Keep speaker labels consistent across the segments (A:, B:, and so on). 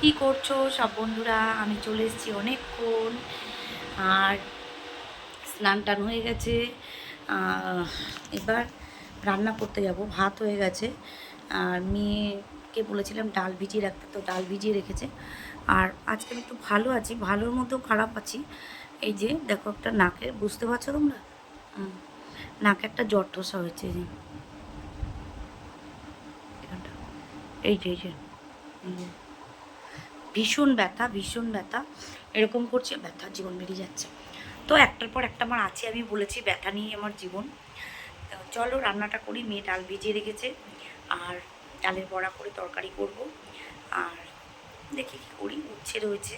A: কি করছ? সব বন্ধুরা, আমি চলে এসেছি অনেকক্ষণ। আর স্নান টান হয়ে গেছে। এবার রান্না করতে যাব। ভাত হয়ে গেছে। আর মেয়েকে বলেছিলাম ডাল ভিজিয়ে রাখতে, তো ডাল ভিজিয়ে রেখেছে। আর আজকে আমি একটু ভালো আছি, ভালোর মধ্যেও খারাপ আছি। এই যে দেখো একটা নাকের বুঝতে পারছ তোমরা? নাকে একটা জ্বর ঠোসা হয়েছে যে, এই যে এই যে। ভীষণ ব্যথা ভীষণ ব্যথা। এরকম করছে ব্যথা জীবন বেরিয়ে যাচ্ছে। তো একটার পর একটা আমার আছে, আমি বলেছি ব্যথা নিয়ে আমার জীবন। চলো রান্নাটা করি, মেয়ে ডাল ভিজিয়ে রেখেছে। আর ডালের বড়া করে তরকারি করব। আর দেখি কী করি, উচ্ছে রয়েছে,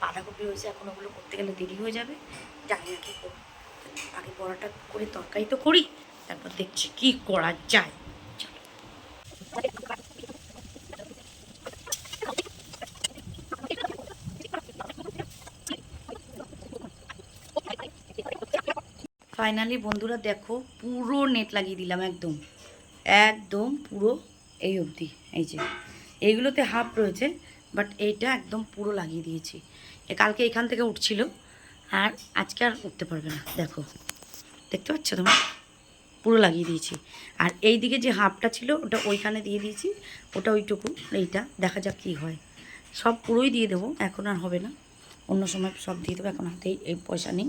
A: বাঁধাকপি রয়েছে, এখন ওগুলো করতে গেলে দেরি হয়ে যাবে। জানি না কী করব। আগে বড়াটা করে তরকারি তো করি, তারপর দেখছি কী করা যায় চলো ফাইনালি বন্ধুরা দেখো, পুরো নেট লাগিয়ে দিলাম একদম। একদম পুরো এই অবধি, এই যে। এইগুলোতে হাফ রয়েছে বাট এইটা একদম পুরো লাগিয়ে দিয়েছি। এ কালকে এখান থেকে উঠছিল, আর আজকে আর উঠতে পারবে না, দেখো। দেখতে পাচ্ছ তোমরা? পুরো লাগিয়ে দিয়েছি। আর এই দিকে যে হাফটা ছিল, ওটা ওইখানে দিয়ে দিয়েছি, ওটা ওইটুকু, এইটা, দেখা যাক কী হয়। সব পুরোই দিয়ে দেবো, এখন আর হবে না। অন্য সময় সব দিয়ে দেবো, এখন হাতেই, এই পয়সা নেই।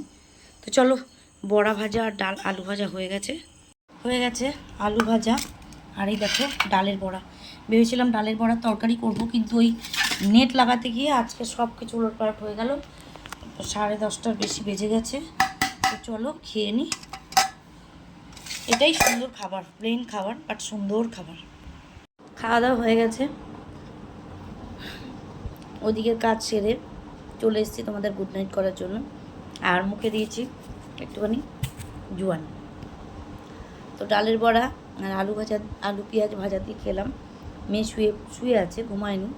A: তো চলো বড়া ভাজা আর ডাল আলু ভাজা হয়ে গেছে। হয়ে গেছে আলু ভাজা। আর এই দেখো ডালের বড়া। ভেবেছিলাম ডালের বড়া তরকারি করব, কিন্তু ওই নেট লাগাতে গিয়ে আজকে সব কিছু উলটপালট হয়ে গেল। সাড়ে দশটার বেশি বেজে গেছে। তো চলো খেয়ে নিই এটাই সুন্দর খাবার প্লেন খাবার বাট সুন্দর খাবার। খাওয়া দাওয়া হয়ে গেছে। ওদিকের কাজ সেরে চলে এসেছি তোমাদের গুড নাইট করার জন্য। আর মুখে দিয়েছি একটুখানি জোয়ান। তো ডালের বড়া আর আলু ভাজা, আলু পেঁয়াজ ভাজা দিয়ে খেলাম। মেয়ে শুয়ে শুয়ে আছে, ঘুমায়নি।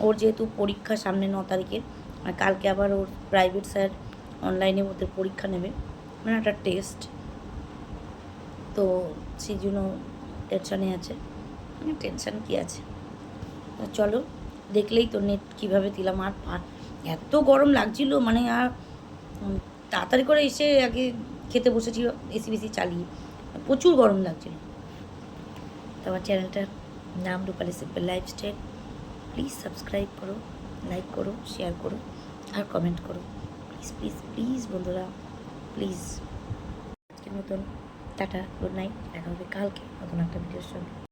A: ওর যেহেতু পরীক্ষা সামনে ন তারিখে আর কালকে আবার ওর প্রাইভেট স্যার অনলাইনে ওদের পরীক্ষা নেবে। মানে একটা টেস্ট তো সেই জন্য টেনশানে আছে। মানে টেনশান কী আছে? চলো, দেখলেই তো নেট কীভাবে দিলাম। আর এত গরম লাগছিল মানে আর তাড়াতাড়ি করে এসে আগে খেতে বসেছি, এসি বেসি চালিয়ে। প্রচুর গরম লাগছিল। তো আমার চ্যানেলটার নাম Rupali simple lifestyle. Please subscribe করো, লাইক করো, শেয়ার করো, আর কমেন্ট করো। প্লিজ প্লিজ প্লিজ বন্ধুরা, প্লিজ। আজকের মতন, টাটা, গুড নাইট, দেখা হবে কালকে নতুন একটা ভিডিওর সঙ্গে।